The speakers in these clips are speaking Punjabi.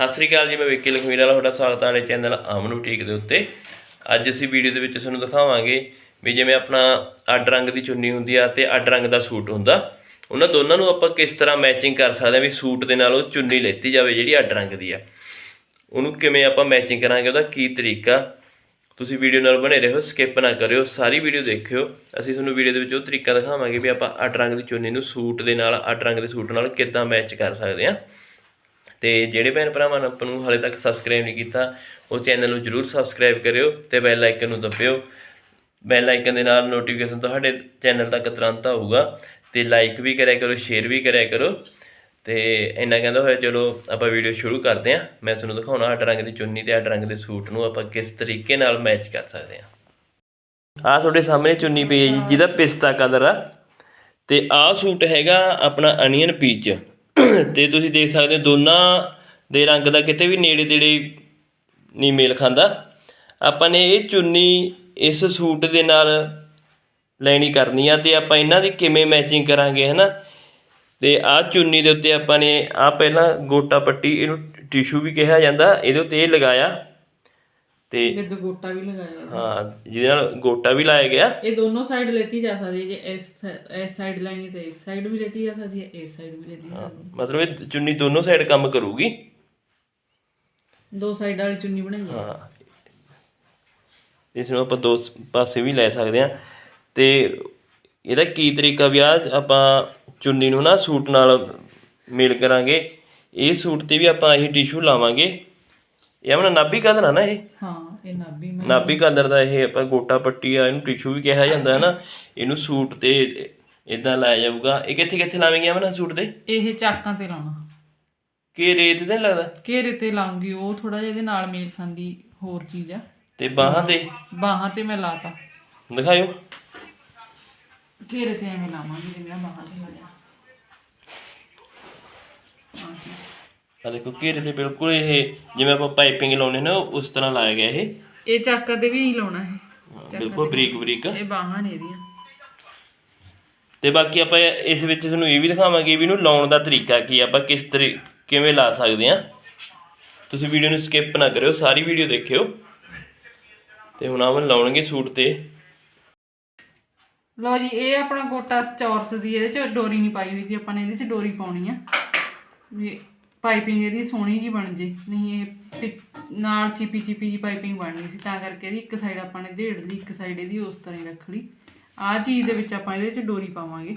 ਸਤਿ ਸ੍ਰੀ ਅਕਾਲ ਜੀ, ਮੈਂ ਵਿੱਕੀ ਲਖਮੀਰ ਵਾਲਾ, ਤੁਹਾਡਾ ਸਵਾਗਤ ਹੈ ਸਾਡੇ ਚੈਨਲ ਆਮਨ ਬੁਟੀਕ ਦੇ ਉੱਤੇ। ਅੱਜ ਅਸੀਂ ਵੀਡੀਓ ਦੇ ਵਿੱਚ ਤੁਹਾਨੂੰ ਦਿਖਾਵਾਂਗੇ ਵੀ ਜਿਵੇਂ ਆਪਣਾ ਅੱਡ ਰੰਗ ਦੀ ਚੁੰਨੀ ਹੁੰਦੀ ਆ ਤੇ ਅੱਡ ਰੰਗ ਦਾ ਸੂਟ ਹੁੰਦਾ। ਉਹਨਾਂ ਦੋਨਾਂ ਨੂੰ ਆਪਾਂ ਕਿਸ ਤਰ੍ਹਾਂ ਮੈਚਿੰਗ ਕਰ ਸਕਦੇ ਆ ਵੀ ਸੂਟ ਦੇ ਨਾਲ ਉਹ ਚੁੰਨੀ ਲੈਤੀ ਜਾਵੇ ਜਿਹੜੀ ਅੱਡ ਰੰਗ ਦੀ ਆ। ਉਹਨੂੰ ਕਿਵੇਂ ਆਪਾਂ ਮੈਚਿੰਗ ਕਰਾਂਗੇ, ਉਹਦਾ ਕੀ ਤਰੀਕਾ? ਤੁਸੀਂ ਵੀਡੀਓ ਨਾਲ ਬਣੇ ਰਹੋ ਸਕਿਪ ਨਾ ਕਰਿਓ, ਸਾਰੀ ਵੀਡੀਓ ਦੇਖਿਓ। ਅਸੀਂ ਤੁਹਾਨੂੰ ਵੀਡੀਓ ਦੇ ਵਿੱਚ ਉਹ ਤਰੀਕਾ ਦਿਖਾਵਾਂਗੇ ਵੀ ਆਪਾਂ ਅੱਡ ਰੰਗ ਦੀ ਚੁੰਨੀ ਨੂੰ ਸੂਟ ਦੇ ਨਾਲ, ਅੱਡ ਰੰਗ ਦੇ ਸੂਟ ਨਾਲ ਕਿੱਦਾਂ ਮੈਚ ਕਰ ਸਕਦੇ ਆ ਤੇ ਜਿਹੜੇ ਭੈਣ ਭਰਾਵਾਂ ਨੇ ਆਪਾਂ ਨੂੰ ਹਾਲੇ ਤੱਕ ਸਬਸਕ੍ਰਾਈਬ ਨਹੀਂ ਕੀਤਾ, ਉਹ ਚੈਨਲ ਨੂੰ ਜਰੂਰ ਸਬਸਕ੍ਰਾਈਬ ਕਰਿਓ ਤੇ ਬੈਲ ਆਈਕਨ ਨੂੰ ਦਬਾਇਓ। ਬੈਲ ਆਈਕਨ ਦੇ ਨਾਲ ਨੋਟੀਫਿਕੇਸ਼ਨ ਤੁਹਾਡੇ ਚੈਨਲ ਤੱਕ ਤੁਰੰਤ ਆਊਗਾ ਤੇ ਲਾਈਕ ਵੀ ਕਰਿਆ ਕਰੋ ਸ਼ੇਅਰ ਵੀ ਕਰਿਆ ਕਰੋ ਤੇ ਇੰਨਾ ਕਹਿੰਦਾ ਹੋਇਆ, ਚਲੋ ਆਪਾਂ ਵੀਡੀਓ ਸ਼ੁਰੂ ਕਰਦੇ ਹਾਂ। ਮੈਂ ਤੁਹਾਨੂੰ ਦਿਖਾਉਣਾ ਅੱਡ ਰੰਗ ਦੀ ਚੁੰਨੀ ਤੇ ਅੱਡ ਰੰਗ ਦੇ ਸੂਟ ਨੂੰ ਆਪਾਂ ਕਿਸ ਤਰੀਕੇ ਨਾਲ ਮੈਚ ਕਰ ਸਕਦੇ ਹਾਂ। ਆਹ ਤੁਹਾਡੇ ਸਾਹਮਣੇ ਚੁੰਨੀ ਪਈ ਹੈ ਜੀ, ਜਿਹਦਾ ਪਿਸਤਾ ਕਲਰ ਆ। ਤੇ ਆਹ ਸੂਟ ਹੈਗਾ ਆਪਣਾ ਅਨੀਅਨ ਪੀਚ ਤੇ ਤੁਸੀਂ ਦੇਖ ਸਕਦੇ ਹੋ ਦੋਨਾਂ ਦੇ ਰੰਗ ਦਾ ਕਿਤੇ ਵੀ ਨੇੜੇ ਤੇੜੇ ਨਹੀਂ ਮੇਲ ਖਾਂਦਾ। ਆਪਾਂ ਨੇ ਇਹ ਚੁੰਨੀ ਇਸ ਸੂਟ ਦੇ ਨਾਲ ਲੈਣੀ ਕਰਨੀ ਆ ਤੇ ਆਪਾਂ ਇਹਨਾਂ ਦੀ ਕਿਵੇਂ ਮੈਚਿੰਗ ਕਰਾਂਗੇ, ਹਨਾ? ਤੇ ਆਹ ਚੁੰਨੀ ਦੇ ਉੱਤੇ ਆਪਾਂ ਨੇ ਆ ਪਹਿਲਾਂ ਗੋਟਾ ਪੱਟੀ ਇਹਨੂੰ ਟਿਸ਼ੂ ਵੀ ਕਿਹਾ ਜਾਂਦਾ, ਇਹਦੇ ਉੱਤੇ ਇਹ ਲਗਾਇਆ। ਤੇ ਵਿਦ ਗੋਟਾ ਵੀ ਲਗਾਇਆ ਹਾਂ ਜਿਹਦੇ ਨਾਲ ਗੋਟਾ ਵੀ ਲਾਇਆ ਗਿਆ। ਇਹ ਦੋਨੋਂ ਸਾਈਡ ਲੈਤੀ ਜਾ ਸਕਦੀ ਹੈ ਜੇ ਇਸ ਇਸ ਸਾਈਡ ਲੈਣੀ ਤੇ ਇਸ ਸਾਈਡ ਵੀ ਲੈਤੀ ਜਾ ਸਕਦੀ ਹੈ ਇਸ ਸਾਈਡ ਵੀ ਲੈਤੀ ਜਾ ਸਕਦੀ ਮਤਲਬ ਇਹ ਚੁੰਨੀ ਦੋਨੋਂ ਸਾਈਡ ਕੰਮ ਕਰੂਗੀ। ਹੈ ਦੋ ਸਾਈਡ ਵਾਲੀ ਚੁੰਨੀ ਬਣਾਈ ਹੈ। ਹਾਂ। ਇਸ ਨੂੰ ਆਪਾਂ ਦੋ ਸ- ਪਾਸੇ ਵੀ ਲੈ ਸਕਦੇ ਹਾਂ। ਤੇ ਇਹਦਾ ਕੀ ਤਰੀਕਾ ਵੀ ਆ ਆਪਾਂ ਚੁੰਨੀ ਨੂੰ ਨਾ ਸੂਟ ਨਾਲ ਮੇਲ ਕਰਾਂਗੇ। ਇਹ ਸੂਟ ਤੇ ਵੀ ਆਪਾਂ ਇਹੀ ਟਿਸ਼ੂ ਲਾਵਾਂਗੇ। ਇਹ ਆਪਣਾ ਨਾਭੀ ਕਲਰ ਆ ਨਾ ਇਹ? ਹਾਂ ਇਹ ਨਾਭੀ ਮੈਂ ਨਾਭੀ ਕਲਰ ਦਾ ਇਹ ਆਪਾਂ ਗੋਟਾ ਪੱਟੀ ਆ ਇਹਨੂੰ ਟਿਸ਼ੂ ਵੀ ਕਿਹਾ ਜਾਂਦਾ ਹੈ ਨਾ। ਇਹਨੂੰ ਸੂਟ ਤੇ ਇਦਾਂ ਲਾਇਆ ਜਾਊਗਾ। ਇਹ ਕਿੱਥੇ ਕਿੱਥੇ ਲਾਵੇਂਗੇ ਆਪਣਾ ਸੂਟ ਤੇ ਇਹ ਚਾਕਾਂ ਤੇ ਲਾਉਣਾ। ਕੀ ਰੇਤ ਤੇ ਨੀ ਲੱਗਦਾ? ਘੇਰੇ ਤੇ ਲਾਉਂਗੀ ਉਹ ਥੋੜਾ ਜਿਹਾ ਇਹਦੇ ਨਾਲ ਮੇਲ ਖਾਂਦੀ ਹੋਰ ਚੀਜ਼ ਆ। ਤੇ ਬਾਹਾਂ ਤੇ? ਬਾਹਾਂ ਤੇ ਮੈਂ ਲਾਤਾ। ਦਿਖਾਇਓ। ਘੇਰੇ ਤੇ ਐਵੇਂ ਲਾਵਾਂਗੀ ਜਿਵੇਂ ਆਹ ਬਾਹਾਂ ਤੇ ਲਾਇਆ। ਹਾਂ ਜੀ ਆ ਦੇਖੋ ਘੇਰੇ ਤੇ ਬਿਲਕੁਲ ਇਹ ਜਿਵੇਂ ਆਪਾਂ ਪਾਈਪਿੰਗ ਲਾਉਨੇ ਨਾ ਉਸ ਤਰ੍ਹਾਂ ਲਾਇਆ ਗਿਆ ਇਹ। ਇਹ ਚਾਕਾਂ ਤੇ ਵੀ ਲਾਉਣਾ ਹੈ ਹਾਂ, ਬਿਲਕੁਲ ਬਰੀਕ ਬਰੀਕ। ਇਹ ਬਾਹਾਂ ਨੇ ਇਹਦੀਆਂ। ਤੇ ਬਾਕੀ ਆਪਾਂ ਇਸ ਵਿੱਚ ਤੁਹਾਨੂੰ ਇਹ ਵੀ ਦਿਖਾਵਾਂਗੇ ਵੀ ਇਹਨੂੰ ਲਾਉਣ ਦਾ ਤਰੀਕਾ ਕੀ ਆਪਾਂ ਕਿਸ ਤਰੀ ਕਿਵੇਂ ਲਾ ਸਕਦੇ ਆ ਤੁਸੀਂ ਵੀਡੀਓ ਨੂੰ ਸਕਿਪ ਨਾ ਕਰਿਓ ਸਾਰੀ ਵੀਡੀਓ ਦੇਖਿਓ। ਤੇ ਹੁਣ ਆਵਨ ਲਾਉਣਗੇ ਸੂਟ ਤੇ। ਲਓ ਜੀ ਇਹ ਆਪਣਾ ਗੋਟਾ ਚੌਰਸ ਦੀ ਇਹਦੇ ਚ ਡੋਰੀ ਨਹੀਂ ਪਾਈ ਹੋਈ ਸੀ ਆਪਾਂ ਨੇ ਇਹਦੇ ਚ ਡੋਰੀ ਪਾਉਣੀ ਆ। ਵੀ ਪਾਈਪਿੰਗ ਇਹਦੀ ਸੋਹਣੀ ਜੀ ਬਣ ਜੇ, ਨਹੀਂ ਇਹ ਨਾਲ ਚਿਪੀ ਚਿਪੀ ਜੀ ਪਾਈਪਿੰਗ ਬਣਨੀ ਸੀ, ਤਾਂ ਕਰਕੇ ਇਹਦੀ ਇੱਕ ਸਾਈਡ ਆਪਾਂ ਨੇ ਢੇੜ ਲਈ, ਇੱਕ ਸਾਈਡ ਇਹਦੀ ਉਸ ਤਰ੍ਹਾਂ ਹੀ ਰੱਖ ਲਈ। ਆਹ ਚੀਜ਼ ਦੇ ਵਿੱਚ ਆਪਾਂ ਇਹਦੇ ਚ ਡੋਰੀ ਪਾਵਾਂਗੇ,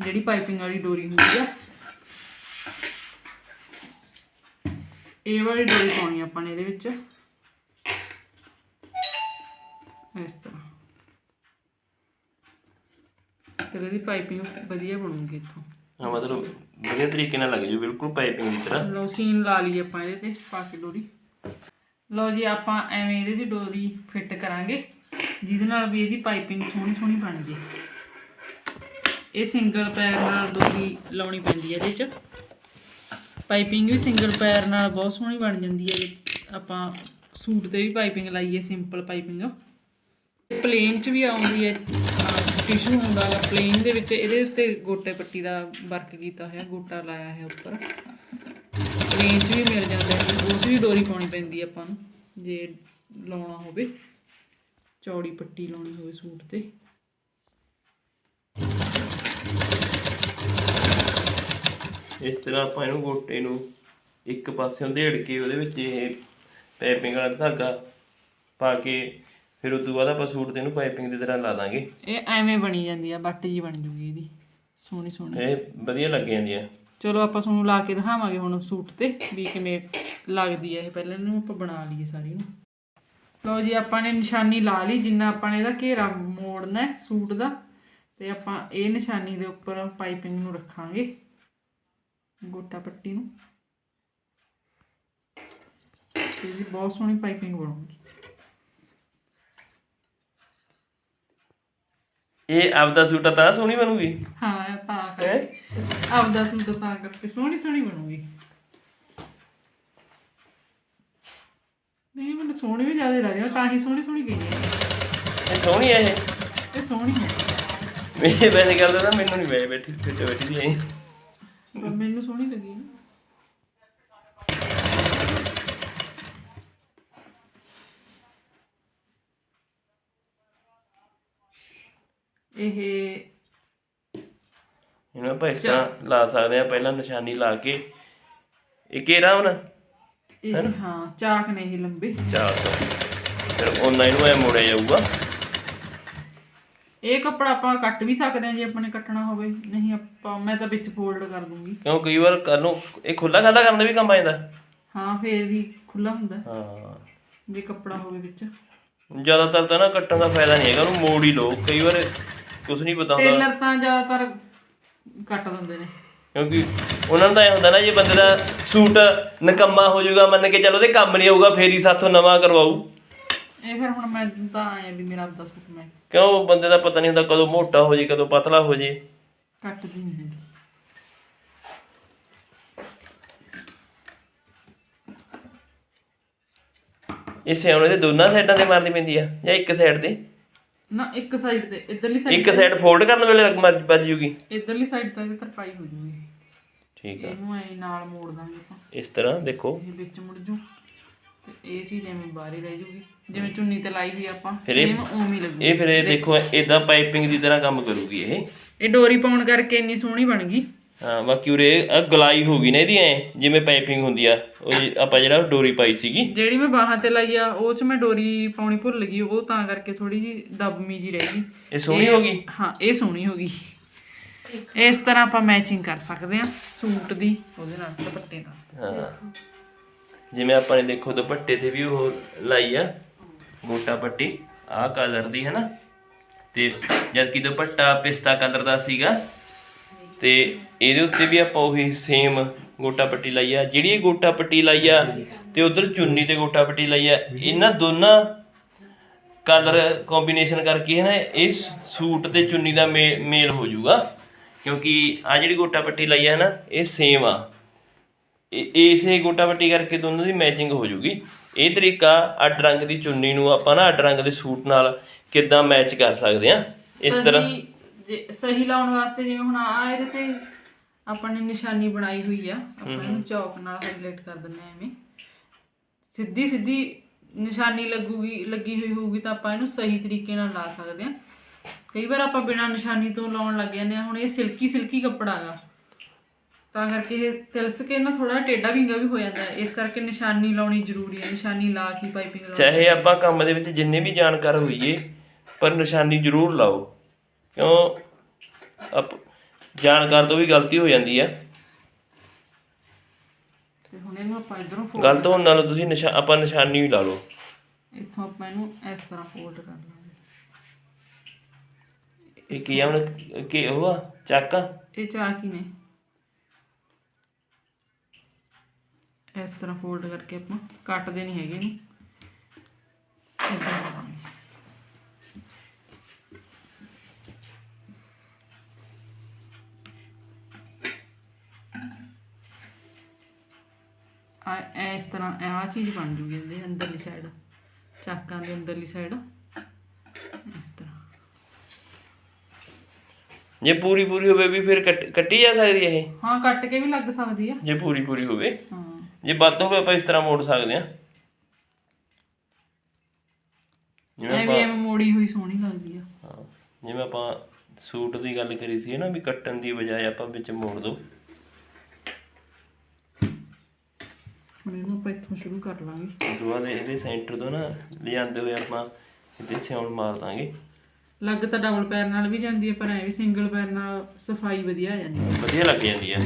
ਜਿਹੜੀ ਪਾਈਪਿੰਗ ਵਾਲੀ ਡੋਰੀ ਹੁੰਦੀ ਆ। ਇਹ ਵਾਲੀ ਡੋਰੀ ਪਾਉਣੀ ਆਪਾਂ ਨੇ ਇਹਦੇ ਵਿੱਚ। ਇਸ ਤਰ੍ਹਾਂ। ਫਿਰ ਇਹਦੀ ਪਾਈਪਿੰਗ ਵਧੀਆ ਬਣੂਗੀ ਇੱਥੋਂ। ਹਾਂ, ਮਤਲਬ ਵਧੀਆ ਤਰੀਕੇ ਨਾਲ ਲੱਗ ਜੂ, ਬਿਲਕੁਲ ਪਾਈਪਿੰਗ ਦੀ ਤਰ੍ਹਾਂ। ਲਓ, ਸੀਨ ਲਾ ਲਈ ਆਪਾਂ ਇਹਦੇ ਤੇ, ਪਾ ਕੇ ਡੋਰੀ। ਲਓ ਜੀ, ਆਪਾਂ ਐਵੇਂ ਇਹਦੇ 'ਚ ਡੋਰੀ ਫਿੱਟ ਕਰਾਂਗੇ, ਜਿਹਦੇ ਨਾਲ ਵੀ ਇਹਦੀ ਪਾਈਪਿੰਗ ਸੋਹਣੀ ਸੋਹਣੀ ਬਣ ਜੇ। ਇਹ ਸਿੰਗਲ ਪੈਰ ਨਾਲ ਡੋਰੀ ਲਾਉਣੀ ਪੈਂਦੀ ਹੈ ਇਹਦੇ 'ਚ। ਪਾਈਪਿੰਗ ਵੀ ਸਿੰਗਲ ਪੈਰ ਨਾਲ ਬਹੁਤ ਸੋਹਣੀ ਬਣ ਜਾਂਦੀ ਹੈ ਆਪਾਂ ਸੂਟ ਤੇ ਵੀ ਪਾਈਪਿੰਗ ਲਾਈਏ ਸਿੰਪਲ ਪਾਈਪਿੰਗ ਪਲੇਨ 'ਚ ਵੀ ਆਉਂਦੀ ਹੈ ਟਿਸ਼ੂ ਹੁੰਦਾ ਹੈ ਪਲੇਨ ਦੇ ਵਿੱਚ ਇਹਦੇ ਉੱਤੇ ਗੋਟੇ ਪੱਟੀ ਦਾ ਵਰਕ ਕੀਤਾ ਹੋਇਆ, ਗੋਟਾ ਲਾਇਆ ਹੈ ਉੱਪਰ। ਪਲੇਨ 'ਚ ਵੀ ਮਿਲ ਜਾਂਦਾ ਹੈ ਉਹ ਵੀ ਡੋਰੀ ਪਾਉਣੀ ਪੈਂਦੀ ਆਪਾਂ ਨੂੰ, ਜੇ ਲਾਉਣਾ ਹੋਵੇ। ਚੌੜੀ ਪੱਟੀ ਲਾਉਣੀ ਹੋਵੇ ਸੂਟ ਤੇ। ਇਸ ਤਰ੍ਹਾਂ ਆਪਾਂ ਇਹਨੂੰ ਗੋਟੇ ਨੂੰ ਇੱਕ ਪਾਸਿਓਂ ਢੇੜ ਕੇ ਉਹਦੇ ਵਿੱਚ ਇਹ ਪੈਪਿੰਗ ਵਾਲਾ ਧਾਗਾ ਪਾ ਕੇ ਫਿਰ ਉਸ ਤੋਂ ਬਾਅਦ ਆਪਾਂ ਸੂਟ ਤੇ ਇਹਨੂੰ ਪਾਈਪਿੰਗ ਦੀ ਤਰ੍ਹਾਂ ਲਾ ਦਾਂਗੇ। ਇਹ ਐਵੇਂ ਬਣੀ ਜਾਂਦੀ ਆ ਬੱਟ ਜੀ ਬਣ ਜੂਗੀ ਇਹਦੀ ਸੋਹਣੀ ਸੋਹਣੀ। ਇਹ ਵਧੀਆ ਲੱਗ ਜਾਂਦੀ ਆ। ਚਲੋ ਆਪਾਂ ਤੁਹਾਨੂੰ ਲਾ ਕੇ ਦਿਖਾਵਾਂਗੇ ਹੁਣ ਸੂਟ ਤੇ ਵੀ ਕਿਵੇਂ ਲੱਗਦੀ ਹੈ ਇਹ। ਪਹਿਲਾਂ ਇਹਨੂੰ ਆਪਾਂ ਬਣਾ ਲਈਏ ਸਾਰੀ ਨੂੰ। ਲਓ ਜੀ ਆਪਾਂ ਨੇ ਨਿਸ਼ਾਨੀ ਲਾ ਲਈ ਜਿੰਨਾ ਆਪਾਂ ਨੇ ਇਹਦਾ ਘੇਰਾ ਮੋੜਨਾ ਹੈ ਸੂਟ ਦਾ ਤੇ ਆਪਾਂ ਇਹ ਨਿਸ਼ਾਨੀ ਦੇ ਉੱਪਰ ਪਾਈਪਿੰਗ ਨੂੰ ਰੱਖਾਂਗੇ ਗੋਟਾ ਪੱਟੀ ਨੂੰ। ਇਹਦੀ ਬਹੁਤ ਸੋਹਣੀ ਪਾਈਪਿੰਗ ਬਣੂਗੀ। ਇਹ ਆਪਦਾ ਸੂਟ ਆ ਤਾਂ ਸੋਹਣੀ ਬਣੂਗੀ। ਹਾਂ ਇਹ ਤਾਂ ਹੈ? ਕਰਕੇ ਆਪਦਾ ਸੂਟ ਤਾਂ ਕਰਕੇ ਸੋਹਣੀ ਸੋਹਣੀ ਬਣੂਗੀ। ਨਹੀਂ ਮੈਨੂੰ ਸੋਹਣੀ ਵੀ ਜ਼ਿਆਦਾ ਲੱਗ ਰਹੀ ਤਾਂ ਹੀ ਸੋਹਣੀ ਸੋਹਣੀ ਗਈ ਹੈ ਇਹ ਸੋਹਣੀ ਆ ਇਹ? ਇਹ ਸੋਹਣੀ ਹੈ ਮੇਰੇ ਵੈਸੇ ਗੱਲ ਤਾਂ ਮੈਨੂੰ ਨਹੀਂ ਬੈ ਬੈਠੀ ਫਿੱਟ ਬੈਠੀ ਦੀ ਐ। ਪਰ ਮੈਨੂੰ ਸੋਹਣੀ ਲੱਗੀ ਨਾ। ਇਹ ਇਹਨੂੰ ਆਪਾਂ ਇਸ ਤਰ੍ਹਾਂ ਲਾ ਸਕਦੇ ਆ ਪਹਿਲਾਂ ਨਿਸ਼ਾਨੀ ਲਾ ਕੇ। ਇਹ ਕਿਹੜਾ ਹੁਣ? ਇਹ ਹਾਂ ਚਾਕ ਨੇ ਇਹ ਲੰਬੇ। ਸੌ ਫਿਰ ਉਹਨਾਂ ਇਹਨੂੰ ਐ ਮੋੜਿਆ ਜਾਊਗਾ। ਇਹ ਕੱਪੜਾ ਆਪਾਂ ਕੱਟ ਵੀ ਸਕਦੇ ਹਾਂ ਜੇ ਆਪਣੇ ਕੱਟਣਾ ਹੋਵੇ। ਨਹੀਂ ਆਪਾਂ ਮੈਂ ਤਾਂ ਵਿੱਚ ਫੋਲਡ ਕਰ ਦੂੰਗੀ। ਕਿਉਂ ਕਈ ਵਾਰ ਕੱਲ ਨੂੰ ਇਹ ਖੁੱਲਾ ਖਾਲਾ ਕਰਨ ਦਾ ਵੀ ਕੰਮ ਆ ਜਾਂਦਾ। ਹਾਂ ਫੇਰ ਵੀ ਖੁੱਲਾ ਹੁੰਦਾ। ਹਾਂ। ਜੇ ਕੱਪੜਾ ਹੋਵੇ ਵਿੱਚ। ਜ਼ਿਆਦਾਤਰ ਤਾਂ ਨਾ ਕੱਟਣ ਦਾ ਫਾਇਦਾ ਨਹੀਂ ਹੈਗਾ ਉਹਨੂੰ ਮੋੜ ਹੀ ਲਓ। ਕਈ ਵਾਰ ਕੁਝ ਨਹੀਂ ਪਤਾ ਹੁੰਦਾ। ਟੇਲਰ ਤਾਂ ਜ਼ਿਆਦਾਤਰ ਕੱਟ ਦਿੰਦੇ ਨੇ। ਕਿਉਂਕਿ ਉਹਨਾਂ ਨੂੰ ਤਾਂ ਇਹ ਹੁੰਦਾ ਨਾ ਜੇ ਬੰਦੇ ਦਾ ਸੂਟ ਨਕੰਮਾ ਹੋ ਜਾਊਗਾ ਮੰਨ ਕੇ ਚੱਲੋ ਤੇ ਕੰਮ ਨਹੀਂ ਆਊਗਾ ਫੇਰ ਹੀ ਸਾਥੋਂ ਨਵਾਂ ਕਰਵਾਊ। ਇਹ ਫਿਰ ਹੁਣ ਮੈਂ ਤਾਂ ਆਇਆ ਵੀ ਮੇਰਾ ਆਪਦਾ ਸੂਟ ਮੈਂ ਕਿਉਂ? ਬੰਦੇ ਦਾ ਪਤਾ ਨਹੀਂ ਹੁੰਦਾ ਕਦੋਂ ਮੋਟਾ ਹੋ ਜੇ ਕਦੋਂ ਪਤਲਾ ਹੋ ਜੇ। ਕੱਟਦੀ ਨਹੀਂ ਹੈਗੀ ਇਹ ਸਿਆਉਣੇ ਦੇ ਦੋਨਾਂ ਸਾਈਡਾਂ ਤੇ ਮਾਰਨੀ ਪੈਂਦੀ ਆ ਜਾਂ ਇੱਕ ਸਾਈਡ ਤੇ? ਨਾ ਇੱਕ ਸਾਈਡ ਤੇ ਇਧਰਲੀ ਸਾਈਡ ਇੱਕ ਸਾਈਡ ਫੋਲਡ ਕਰਨ ਵੇਲੇ ਲੱਗ ਮੱਜ ਵੱਜ ਜੂਗੀ। ਇਧਰਲੀ ਸਾਈਡ ਤੇ ਵੀ ਤਰਪਾਈ ਹੋ ਜੂਗੀ। ਠੀਕ ਆ। ਇਹਨੂੰ ਐ ਨਾਲ ਮੋੜ ਦਾਂਗੇ ਆਪਾਂ। ਇਸ ਤਰ੍ਹਾਂ ਦੇਖੋ। ਇਹ ਵਿੱਚ ਮੁੜ ਜੂ। ਤੇ ਇਹ ਚੀਜ਼ ਐਵੇਂ ਬਾਹਰ ਹੀ ਰਹਿ ਜੂਗੀ। ਜਿਵੇਂ ਚੁੰਨੀ ਤੇ ਲਾਈ ਹੋਈ ਆਪਾਂ ਫਿਰ ਇਹ- ਸੇਮ ਉਵੇਂ ਹੀ ਲੱਗੂ ਇਹ ਫਿਰ ਇਹ ਦੇਖੋ। ਇਦਾਂ ਪਾਈਪਿੰਗ ਦੀ ਤਰ੍ਹਾਂ ਕੰਮ ਕਰੂਗੀ ਇਹ। ਇਹ ਡੋਰੀ ਪਾਉਣ ਕਰਕੇ ਇੰਨੀ ਸੋਹਣੀ ਬਣ ਗਈ। ਹਾਂ ਬਾਕੀ ਉਰੇ ਆ ਗਲਾਈ ਹੋ ਗਈ ਨਾ ਇਹਦੀ ਐ ਜਿਵੇਂ ਪਾਈਪਿੰਗ ਹੁੰਦੀ ਆ ਉਹ ਜੀ ਆਪਾਂ ਜਿਹੜਾ ਡੋਰੀ ਪਾਈ ਸੀਗੀ। ਜਿਹੜੀ ਮੈਂ ਬਾਹਾਂ ਤੇ ਲਾਈ ਆ ਉਹ ਚ ਮੈਂ ਡੋਰੀ ਪਾਉਣੀ ਭੁੱਲ ਗਈ ਉਹ ਤਾਂ ਕਰਕੇ ਥੋੜੀ ਜੀ ਦਬਮੀ ਜੀ ਰਹਿ ਗਈ। ਇਹ ਸੋਹਣੀ ਹੋ ਗਈ? ਹਾਂ ਇਹ ਸੋਹਣੀ ਹੋ ਗਈ। ਇਸ ਤਰ੍ਹਾਂ ਆਪਾਂ ਮੈਚਿੰਗ ਕਰ ਸਕਦੇ ਆ ਸੂਟ ਦੀ ਉਹਦੇ ਨਾਲ ਦੁਪੱਟੇ ਨਾਲ। ਹਾਂ। ਜਿਵੇਂ ਆਪਾਂ ਨੇ ਦੇਖੋ ਦੁਪੱਟੇ ਤੇ ਵੀ ਉਹ ਲਾਈ ਆ ਮੋਟਾ ਪੱਟੀ ਆਹ ਕਲਰ ਦੀ ਹੈ ਨਾ ਤੇ ਜਦ ਕਿ ਦੁਪੱਟਾ ਪਿਸਤਾ ਕਲਰ ਦਾ ਸੀਗਾ ਤੇ ਇਹਦੇ ਉੱਤੇ ਵੀ ਆਪਾਂ ਉਹੀ ਸੇਮ ਗੋਟਾ ਪੱਟੀ ਲਾਈ ਆ। ਜਿਹੜੀ ਇਹ ਗੋਟਾ ਪੱਟੀ ਲਾਈ ਆ ਤੇ ਉਧਰ ਚੁੰਨੀ ਤੇ ਗੋਟਾ ਪੱਟੀ ਲਾਈ ਆ। ਇਹਨਾਂ ਦੋਨਾਂ ਕਲਰ ਕੰਬੀਨੇਸ਼ਨ ਕਰਕੇ ਹੈ ਨਾ ਇਸ ਸੂਟ ਤੇ ਚੁੰਨੀ ਦਾ ਮੇਲ ਹੋ ਜਾਊਗਾ। ਕਿਉਂਕਿ ਆ ਜਿਹੜੀ ਗੋਟਾ ਪੱਟੀ ਲਾਈ ਆ ਨਾ ਇਹ ਸੇਮ ਆ। ਇਹ- ਇਸੇ ਗੋਟਾ ਪੱਟੀ ਕਰਕੇ ਦੋਨਾਂ ਦੀ ਮੈਚਿੰਗ ਹੋ ਜੂਗੀ ਇਹ ਤਰੀਕਾ ਅੱਡ ਰੰਗ ਦੀ ਚੁੰਨੀ ਨੂੰ ਆਪਾਂ ਨਾ ਅੱਡ ਰੰਗ ਦੇ ਸੂਟ ਨਾਲ ਕਿੱਦਾਂ ਮੈਚ ਕਰ ਸਕਦੇ ਆ। ਇਸ ਤਰ੍ਹਾਂ ਜੇ ਸਹੀ ਲਾਉਣ ਵਾਸਤੇ ਜਿਵੇਂ ਹੁਣ ਆ ਇਹਦੇ ਤੇ ਆਪਾਂ ਨੇ ਨਿਸ਼ਾਨੀ ਬਣਾਈ ਹੋਈ ਆ ਆਪਾਂ ਇਹਨੂੰ ਚੌਕ ਨਾਲ ਹਾਈਲਾਈਟ ਕਰ ਦਿੰਦੇ ਆ ਐਵੇਂ। ਸਿੱਧੀ ਸਿੱਧੀ ਨਿਸ਼ਾਨੀ ਲੱਗੂਗੀ ਲੱਗੀ ਹੋਈ ਹੋਊਗੀ ਤਾਂ ਆਪਾਂ ਇਹਨੂੰ ਸਹੀ ਤਰੀਕੇ ਨਾਲ ਲਾ ਸਕਦੇ ਆ ਕਈ ਵਾਰ ਆਪਾਂ ਬਿਨਾਂ ਨਿਸ਼ਾਨੀ ਤੋਂ ਲਾਉਣ ਲੱਗ ਜਾਂਦੇ ਆ ਹੁਣ ਇਹ ਸਿਲਕੀ ਸਿਲਕੀ ਕੱਪੜਾ ਗਾ। ਤਾਂ ਕਰਕੇ ਇਹ ਤਿਲਸ ਕੇ ਨਾ ਥੋੜਾ ਟੇਢਾ ਵਿੰਗਾ ਵੀ ਹੋ ਜਾਂਦਾ। ਇਸ ਕਰਕੇ ਨਿਸ਼ਾਨੀ ਲਾਉਣੀ ਜ਼ਰੂਰੀ ਹੈ ਨਿਸ਼ਾਨੀ ਲਾ ਕੇ ਪਾਈਪਿੰਗ ਲਾਉਣੀ ਚਾਹੇ ਆਪਾਂ ਕੰਮ ਦੇ ਵਿੱਚ ਜਿੰਨੇ ਵੀ ਜਾਣਕਾਰ ਹੋਈਏ ਪਰ ਨਿਸ਼ਾਨੀ ਜ਼ਰੂਰ ਲਾਓ। ਕਿਉਂ? ਆਪ ਜਾਣਕਾਰ ਤੋਂ ਵੀ ਗਲਤੀ ਹੋ ਜਾਂਦੀ ਆ। ਤੇ ਹੁਣ ਇਹਨੂੰ ਆਪਾਂ ਇਧਰੋਂ ਫੋਲਡ ਗਲਤ ਹੋਣ ਨਾਲੋਂ ਤੁਸੀਂ ਨਿਸ਼ਾ ਆਪਾਂ ਨਿਸ਼ਾਨੀ ਵੀ ਲਾ ਲਓ। ਇੱਥੋਂ ਆਪਾਂ ਇਹਨੂੰ ਇਸ ਤਰ੍ਹਾਂ ਫੋਲਡ ਕਰ ਲਾਂਗੇ। ਇਹ ਕੀ ਆ ਹੁਣ? ਕੀ ਉਹ ਆ? ਚੱਕ ਆ? ਇਹ ਚਾਕ ਹੀ ਨੇ। ਇਸ ਤਰ੍ਹਾਂ ਫੋਲਡ ਕਰਕੇ ਆਪਾਂ ਕੱਟਦੇ ਨਹੀਂ ਹੈਗੇ ਇਹਨੂੰ ਏਦਾਂ ਕਰਾਂਗੇ ਆ ਆਹ ਚੀਜ਼ ਬਣ ਜੂਗੀ ਇਹਦੇ ਅੰਦਰਲੀ ਸਾਈਡ ਚਾਕਾਂ ਦੇ ਅੰਦਰਲੀ ਸਾਈਡ ਇਸ ਤਰ੍ਹਾਂ। ਜੇ ਪੂਰੀ ਪੂਰੀ ਹੋਵੇ ਵੀ ਫਿਰ ਕੱਟ- ਕੱਟੀ ਜਾ ਸਕਦੀ ਹੈ ਇਹ? ਹਾਂ ਕੱਟ ਕੇ ਵੀ ਲੱਗ ਸਕਦੀ ਆ। ਜੇ ਪੂਰੀ ਪੂਰੀ ਹੋਵੇ? ਹਾਂ। ਜੇ ਵੱਧ ਹੋਵੇ ਆਪਾਂ ਇਸ ਤਰ੍ਹਾਂ ਮੋੜ ਸਕਦੇ ਆ ਜਿਵੇਂ ਇਹ ਵੀ ਐਵੇਂ ਮੋੜੀ ਹੋਈ ਸੋਹਣੀ ਲੱਗਦੀ ਆ। ਹਾਂ। ਜਿਵੇਂ ਆਪਾਂ ਸੂਟ ਦੀ ਗੱਲ ਕਰੀ ਸੀ ਨਾ ਵੀ ਕੱਟਣ ਦੀ ਬਜਾਏ ਆਪਾਂ ਵਿੱਚ ਮੋੜ ਦੋ। ਹੁਣ ਇਹਨੂੰ ਆਪਾਂ ਇੱਥੋਂ ਸ਼ੁਰੂ ਕਰ ਲਾਂਗੇ। ਤੋਂ ਬਾਅਦ ਇਹਦੇ ਸੈਂਟਰ ਤੋਂ ਨਾ ਲਿਆਂਦੇ ਹੋਏ ਆਪਾਂ ਇੱਥੇ ਸਿਉਣ ਮਾਰ ਦਾਂਗੇ। ਲੱਗ ਤਾਂ ਡਬਲ ਪੈਰ ਨਾਲ ਵੀ ਜਾਂਦੀ ਹੈ ਪਰ ਐ ਵੀ ਸਿੰਗਲ ਪੈਰ ਨਾਲ ਸਫ਼ਾਈ ਵਧੀਆ ਆ ਜਾਂਦੀ ਹੈ। ਵਧੀਆ ਲੱਗ ਜਾਂਦੀ ਆ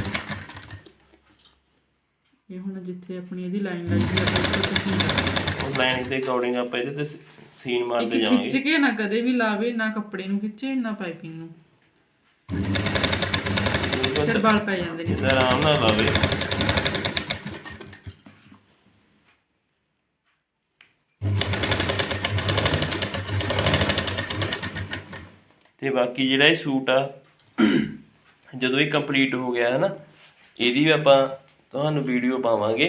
ਇਹ ਹੁਣ ਜਿੱਥੇ ਆਪਣੀ ਇਹਦੀ ਲਾਈਨ ਲੱਗਦੀ ਆ ਉੱਥੇ ਤੁਸੀਂ ਉਹ ਲਾਈਨ ਦੇ ਅਕੋਰਡਿੰਗ ਆਪਾਂ ਇਹਦੇ ਤੇ ਸੀਨ ਮਾਰਦੇ ਜਾਵਾਂਗੇ। ਖਿੱਚ ਕੇ ਨਾ ਕਦੇ ਵੀ ਲਾਵੇ ਨਾ ਕੱਪੜੇ ਨੂੰ ਖਿੱਚੇ ਨਾ ਪਾਈਪਿੰਗ ਨੂੰ। ਫਿਰ ਬਲ ਪੈ ਜਾਂਦੇ ਨੇ। ਇਹਦਾ ਆਰਾਮ ਨਾਲ ਲਾਵੇ। ਤੇ ਬਾਕੀ ਜਿਹੜਾ ਇਹ ਸੂਟ ਆ, ਜਦੋਂ ਇਹ ਕੰਪਲੀਟ ਹੋ ਗਿਆ ਹੈ ਨਾ ਇਹਦੀ ਵੀ ਆਪਾਂ ਤੁਹਾਨੂੰ ਵੀਡੀਓ ਪਾਵਾਂਗੇ।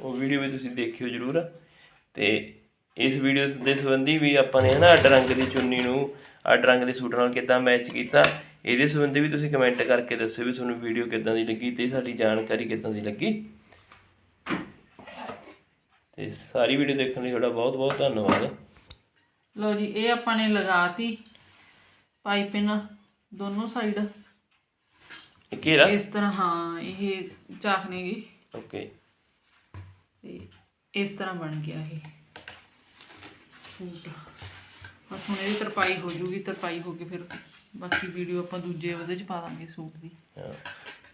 ਉਹ ਵੀਡੀਓ ਵੀ ਤੁਸੀਂ ਦੇਖਿਓ ਜਰੂਰ। ਤੇ ਇਸ ਵੀਡੀਓ ਦੇ ਸੰਬੰਧੀ ਵੀ ਆਪਾਂ ਨੇ ਨਾ ਅੱਡ ਰੰਗ ਦੀ ਚੁੰਨੀ ਨੂੰ, ਅੱਡ ਰੰਗ ਦੇ ਸੂਟ ਨਾਲ ਕਿੱਦਾਂ ਮੈਚ ਕੀਤਾ, ਇਹਦੇ ਸੰਬੰਧੀ ਵੀ ਤੁਸੀਂ ਕਮੈਂਟ ਕਰਕੇ ਦੱਸਿਓ ਵੀ ਤੁਹਾਨੂੰ ਵੀਡੀਓ ਕਿੱਦਾਂ ਦੀ ਲੱਗੀ ਤੇ ਸਾਡੀ ਜਾਣਕਾਰੀ ਕਿੱਦਾਂ ਦੀ ਲੱਗੀ। ਤੇ ਸਾਰੀ ਵੀਡੀਓ ਦੇਖਣ ਲਈ ਤੁਹਾਡਾ ਬਹੁਤ ਬਹੁਤ ਧੰਨਵਾਦ। ਲਓ ਜੀ, ਇਹ ਆਪਾਂ ਨੇ ਲਗਾਤੀ ਪਾਈਪਿੰਗ ਦੋਨੋਂ ਸਾਈਡ ਘੇਰਾ ਇਸ ਤਰ੍ਹਾਂ ਹਾਂ ਇਹ ਚਾਖਣੇਗੀ ਓਕੇ। ਤੇ ਇਸ ਤਰ੍ਹਾਂ ਬਣ ਗਿਆ ਇਹ। ਸੂਟ। ਬਸ ਹੁਣ ਇਹਦੀ ਤਰਪਾਈ ਹੋ ਜੂਗੀ ਤਰਪਾਈ ਹੋ ਕੇ ਫਿਰ ਬਾਕੀ ਵੀਡੀਓ ਆਪਾਂ ਦੂਜੇ ਉਹਦੇ ਚ ਪਾ ਦਾਂਗੇ ਸੂਟ ਦੀ।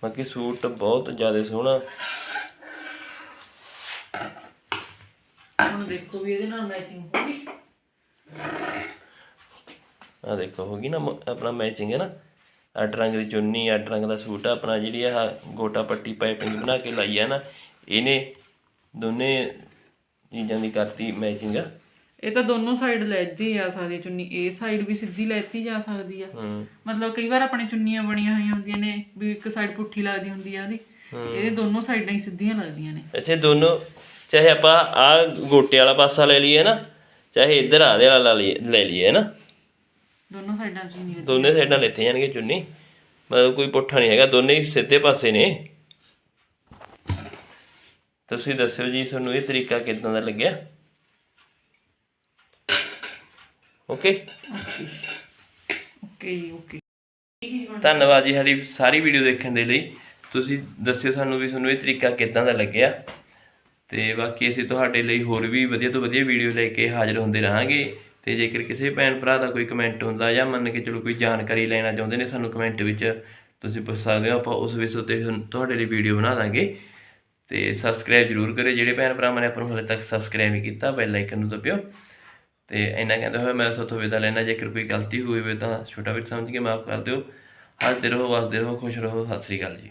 ਬਾਕੀ ਸੂਟ ਬਹੁਤ ਜ਼ਿਆਦਾ ਸੋਹਣਾ। ਹੁਣ ਦੇਖੋ ਵੀ ਇਹਦੇ ਨਾਲ ਮੈਚਿੰਗ ਹੋਗੀ ਆ ਦੇਖੋ ਹੋ ਗਈ ਨਾ ਆਪਣਾ ਮੈਚਿੰਗ ਹੈ ਨਾ? ਅੱਡ ਰੰਗ ਦੀ ਚੁੰਨੀ ਅੱਡ ਰੰਗ ਦਾ ਸੂਟ ਆ ਆਪਣਾ ਜਿਹੜੀ ਆ ਗੋਟਾ ਪੱਟੀ ਪਾਈਪਿੰਗ ਬਣਾ ਕੇ ਲਾਈ ਆ ਨਾ? ਇਹਨੇ ਦੋਨੇ ਚੀਜ਼ਾਂ ਦੀ ਕਰਤੀ ਮੈਚਿੰਗ ਆ ਇਹ ਤਾਂ ਦੋਨੋਂ ਸਾਈਡ ਜਾ ਸਕਦੀ ਹੈ ਚੁੰਨੀ। ਇਹ ਸਾਈਡ ਵੀ ਸਿੱਧੀ ਲੈਤੀ ਜਾ ਸਕਦੀ ਆ। ਹੂੰ। ਮਤਲਬ ਕਈ ਵਾਰ ਆਪਣੇ ਚੁੰਨੀਆਂ ਬਣੀਆਂ ਹੋਈਆਂ ਹੁੰਦੀਆਂ ਨੇ ਵੀ ਇੱਕ ਸਾਈਡ ਪੁੱਠੀ ਲੱਗਦੀ ਹੁੰਦੀ ਆ ਉਹਦੀ। ਇਹਦੇ ਦੋਨੋਂ ਸਾਈਡਾਂ ਹੀ ਸਿੱਧੀਆਂ ਲੱਗਦੀਆਂ ਨੇ। ਅੱਛਾ ਦੋਨੋਂ ਚਾਹੇ ਆਪਾਂ ਆ ਗੋਟੇ ਵਾਲਾ ਪਾਸਾ ਲੈ ਲਈਏ ਨਾ? ਚਾਹੇ ਇੱਧਰ ਆਦੇ ਵਾਲਾ ਲੈ ਲਈਏ ਨਾ? ਦੋਨੋਂ ਸਾਈਡਾਂ ਚੁੰਨੀ ਲੱਗੀ ਦੋਨੇ ਸਾਈਡਾਂ ਲੈਤੇ ਜਾਣਗੇ ਚੁੰਨੀ। ਮਤਲਬ ਕੋਈ ਪੁੱਠਾ ਨਹੀਂ ਹੈਗਾ ਦੋਨੇ ਹੀ ਸਿੱਧੇ ਪਾਸੇ ਨੇ। ਤੁਸੀਂ ਦੱਸਿਓ ਜੀ ਤੁਹਾਨੂੰ ਇਹ ਤਰੀਕਾ ਕਿਦਾਂ ਦਾ ਲੱਗਿਆ? ਓਕੇ ਓਕੇ ਓਕੇ ਧੰਨਵਾਦ ਜੀ ਸਾਡੀ ਸਾਰੀ ਵੀਡੀਓ ਦੇਖਣ ਦੇ ਲਈ। ਤੁਸੀਂ ਦੱਸਿਓ ਸਾਨੂੰ ਵੀ ਤੁਹਾਨੂੰ ਇਹ ਤਰੀਕਾ ਕਿਦਾਂ ਦਾ ਲੱਗਿਆ। ਤੇ ਬਾਕੀ ਅਸੀਂ ਤੁਹਾਡੇ ਲਈ ਹੋਰ ਵੀ ਵਧੀਆ ਤੋਂ ਵਧੀਆ ਵੀਡੀਓ ਲੈ ਕੇ ਹਾਜ਼ਰ ਹੁੰਦੇ ਰਹਾਂਗੇ। ਤੇ ਜੇਕਰ ਕਿਸੇ ਭੈਣ ਭਰਾ ਦਾ ਕੋਈ ਕਮੈਂਟ ਹੁੰਦਾ ਜਾਂ ਮੰਨ ਕੇ ਚਲੋ ਕੋਈ ਜਾਣਕਾਰੀ ਲੈਣਾ ਚਾਹੁੰਦੇ ਨੇ ਸਾਨੂੰ ਕਮੈਂਟ ਵਿੱਚ, ਤੁਸੀਂ ਪੁੱਛ ਸਕਦੇ ਹੋ, ਆਪਾਂ ਉਸ ਵਿਸ਼ੇ 'ਤੇ ਤੁਹਾਡੇ ਲਈ ਵੀਡੀਓ ਬਣਾ ਦਾਂਗੇ। ਤੇ ਸਬਸਕ੍ਰਾਈਬ ਜਰੂਰ ਕਰਿਓ, ਜਿਹੜੇ ਭੈਣ ਭਰਾਵਾਂ ਨੇ ਆਪਾਂ ਨੂੰ ਹਾਲੇ ਤੱਕ ਸਬਸਕ੍ਰਾਈਬ ਨਹੀਂ ਕੀਤਾ ਬੈਲ ਆਈਕਨ ਨੂੰ ਦਬਿਓ। ਤੇ ਇੰਨਾ ਕਹਿੰਦੇ ਹੋਏ ਮੈਂ ਸੋਥੋਂ ਵਿਦਾ ਲੈਣਾ ਜੇਕਰ ਕੋਈ ਗਲਤੀ ਹੋਈ ਹੋਵੇ ਤਾਂ ਛੋਟਾ ਵੀਰ ਸਮਝ ਕੇ ਮਾਫ ਕਰ ਦਿਓ। ਹੱਸਦੇ ਰਹੋ, ਵਸਦੇ ਰਹੋ, ਖੁਸ਼ ਰਹੋ, ਸਤਿ ਸ੍ਰੀ ਅਕਾਲ ਜੀ।